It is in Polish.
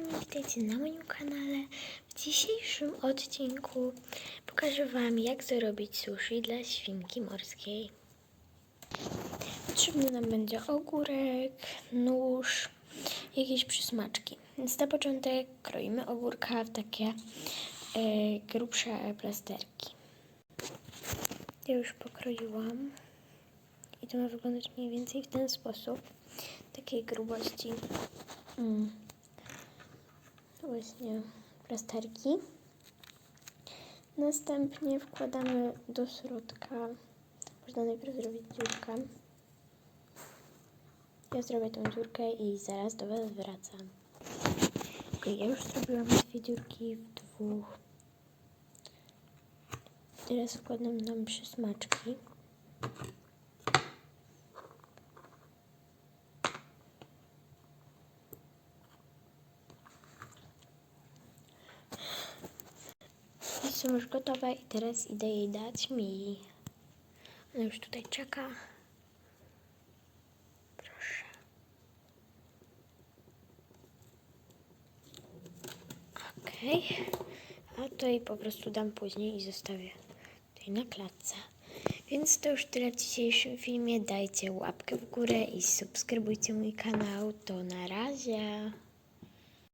kochani, witajcie na moim kanale. W dzisiejszym odcinku pokażę Wam, jak zrobić sushi dla świnki morskiej. Potrzebny nam będzie ogórek, nóż, jakieś przysmaczki. Więc na początek kroimy ogórka w takie e, grubsze plasterki. Ja już pokroiłam. I to ma wyglądać mniej więcej w ten sposób. Takiej grubości. Mm. Właśnie plasterki. Następnie wkładamy do środka. Można najpierw zrobić dziurkę. Ja zrobię tą dziurkę i zaraz do Was wracam. Ok, ja już zrobiłam dwie dziurki w dwóch. Teraz wkładam nam przysmaczki. Są już gotowe i teraz idę jej dać mi. Ona już tutaj czeka. Proszę. Okej. A to jej po prostu dam później i zostawię tutaj na klatce. Więc to już tyle w dzisiejszym filmie. Dajcie łapkę w górę i subskrybujcie mój kanał. To na razie.